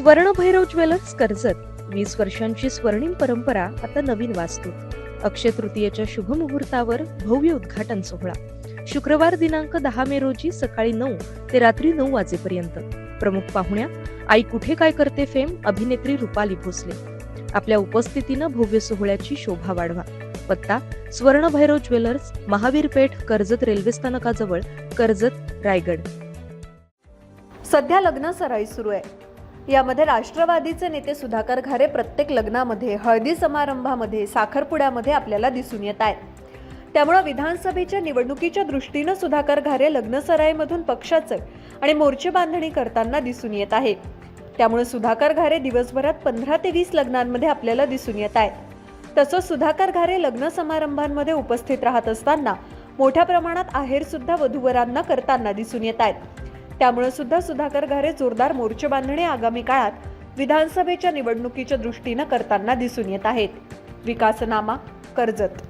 स्वर्णभैरव jewellers Karjat. वीस वर्षांची स्वर्णिम परंपरा आता नवीन वास्तू. अक्षय तृतीयेच्या शुभ मुहूर्तावर भव्य उद्घाटन सोहळा. शुक्रवार दिनांक दहा मे रोजी सकाळी नऊ ते रात्री नऊ वाजेपर्यंत. प्रमुख पाहुण्या आई कुठे काय करते फेम? अभिनेत्री रुपाली भोसले. आपल्या उपस्थितीनं भव्य सोहळ्याची शोभा वाढवा. पत्ता स्वर्णभैरव ज्वेलर्स महावीर पेठ कर्जत रेल्वे स्थानकाजवळ कर्जत रायगड. सध्या लग्न सराई सुरू आहे. यामध्ये राष्ट्रवादीचे नेते सुधाकर घारे प्रत्येक लग्नामध्ये हळदी समारंभामध्ये साखरपुड्यामध्ये आपल्याला दिसून येत आहेत. त्यामुळं विधानसभेच्या निवडणुकीच्या दृष्टीनं सुधाकर घारे लग्नसराईमधून पक्षाचं आणि मोर्चे बांधणी करताना दिसून येत आहे. त्यामुळे सुधाकर घारे दिवसभरात पंधरा ते वीस लग्नांमध्ये आपल्याला दिसून येत आहेत. तसंच सुधाकर घारे लग्न समारंभांमध्ये उपस्थित राहत असताना मोठ्या प्रमाणात आहेर सुद्धा वधूवरांना करताना दिसून येत आहेत. त्यामुळे सुद्धा सुधाकर घरे जोरदार मोर्चे बांधणे आगामी काळात विधानसभेच्या निवडणुकीच्या दृष्टीनं करताना दिसून येत आहेत. विकासनामा कर्जत